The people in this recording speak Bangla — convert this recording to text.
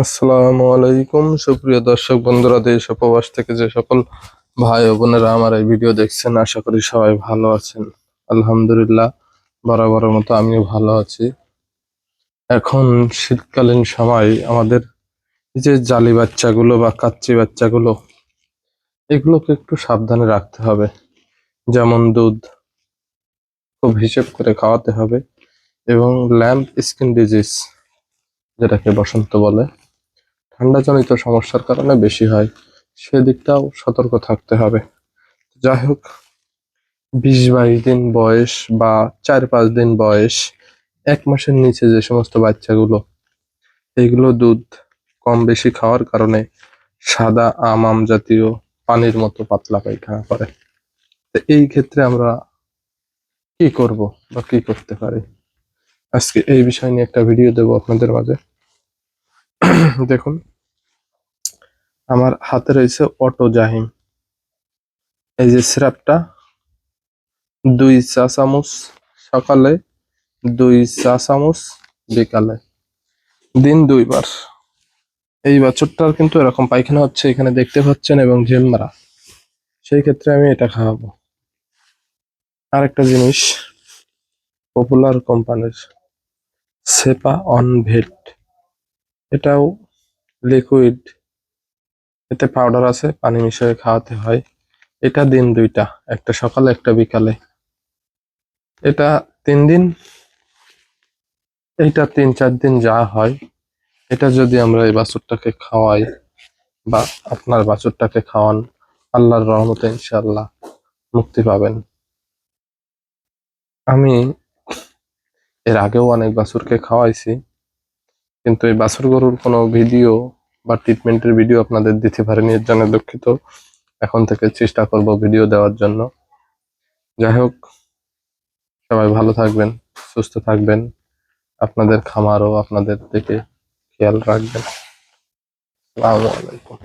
আসসালামু আলাইকুম। সুপ্রিয় দর্শক বন্ধুরা, দেশ ও প্রবাস থেকে যে সকল ভাই ও বোনেরা আমার এই ভিডিও দেখছেন, আশা করি সবাই ভালো আছেন। আলহামদুলিল্লাহ, বরাবরের মতো আমিও ভালো আছি। এখন শীতকালীন সময়, আমাদের যে জালি বাচ্চাগুলো বা কাচ্চি বাচ্চাগুলো, এগুলোকে একটু সাবধানে রাখতে হবে। যেমন দুধ খুব হিসেব করে খাওয়াতে হবে এবং ল্যাম্প স্কিন ডিজিজ, যেটাকে বসন্ত বলে। ঠান্ডাজনিত সমস্যার কারণে বেশি হয়। সেদিকটাও সতর্ক থাকতে হবে। যাই হোক, বিশ বাইশ দিন বয়স বা চার পাঁচ দিন বয়স, এক মাসের নিচে যে সমস্ত বাচ্চাগুলো, এগুলো দুধ কম বেশি খাওয়ার কারণে সাদা আম আম জাতীয় পানির মতো পাতলা পায়খানা করে। তো এই ক্ষেত্রে আমরা কি করব বা কি করতে পারি? আজকে এই বিষয় নিয়ে একটা ভিডিও দেবো আপনাদের মাঝে। দেখুন আমার হাতে রয়েছে অটো জাহিম। এই যে সিরাপটা দুই চা চামচ সকালে, দুই চা চামচ বিকালে। দিন দুইবার। এই বাছরটার কিন্তু এরকম পায়খানা হচ্ছে, এখানে দেখতে পাচ্ছেন, এবং ঝেল মারা সেই ক্ষেত্রে আমি এটা খাওয়াবো। আরেকটা জিনিস, পপুলার কোম্পানির সেপা অন ভেট। এটাও লিকুইড এতে পাউডার আছে, পানি মিশিয়ে খাওয়াতে হয়। এটা দিন দুইটা, একটা সকালে, একটা বিকালে। এটা তিন দিন, এইটা তিন, চার দিন যা হয়। এটা যদি আমরা এই বাছুরটাকে খাওয়াই বা আপনার বাছুরটাকে খাওয়ান, আল্লাহর রহমতে ইনশাআল্লাহ মুক্তি পাবেন। আমি এর আগেও অনেক বাছুরকে খাওয়াইছি, কিন্তু এই বাছুর গরুর কোনো ভিডিও বা ট্রিটমেন্টের ভিডিও আপনাদের দিতে পারিনি এর জন্য দুঃখিত। এখন থেকে চেষ্টা করব ভিডিও দেওয়ার জন্য। যাই হোক, সবাই ভালো থাকবেন, সুস্থ থাকবেন। আপনাদের খামারও আপনাদের দিকে খেয়াল রাখবেন। আসসালামু আলাইকুম।